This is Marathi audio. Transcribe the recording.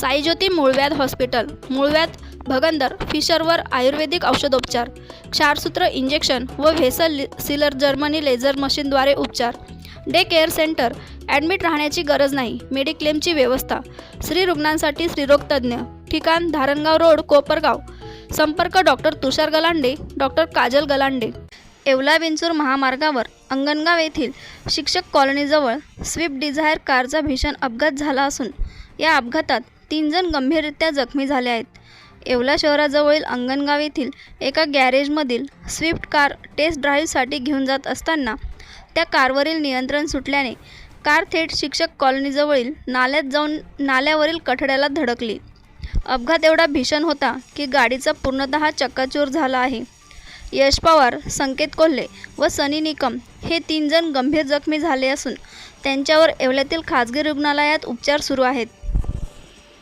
साईज्योती मूळव्याध हॉस्पिटल मूळव्याध भगंदर फिशरवर आयुर्वेदिक औषधोपचार क्षारसूत्र इंजेक्शन व व्हेसल सिलर जर्मनी लेझर मशीनद्वारे उपचार. डे केअर सेंटर ॲडमिट राहण्याची गरज नाही मेडिक्लेमची व्यवस्था. स्त्री रुग्णांसाठी स्त्रीरोगतज्ज्ञ ठिकाण धारणगाव रोड कोपरगाव. संपर्क डॉक्टर तुषार गलांडे डॉक्टर काजल गलांडे. येवला विंचूर महामार्गावर अंगणगाव येथील शिक्षक कॉलनीजवळ स्विफ्ट डिझायर कारचा भीषण अपघात झाला असून या अपघातात तीन जण गंभीररित्या जखमी झाले आहेत. येवला शहराजवळील अंगणगाव येथील एका गॅरेजमधील स्विफ्ट कार टेस्ट ड्राईव्हसाठी घेऊन जात असताना त्या कारवरील नियंत्रण सुटल्याने कार थेट शिक्षक कॉलनीजवळील नाल्यात जाऊन नाल्यावरील कठड्याला धडकली. अपघात एवढा भीषण होता की गाडीचा पूर्णतः चक्काचूर झाला आहे. यश पवार संकेत कोल्हे व सनी निकम हे तीन जण गंभीर जखमी झाले असून त्यांच्यावर येवल्यातील खाजगी रुग्णालयात उपचार सुरू आहेत.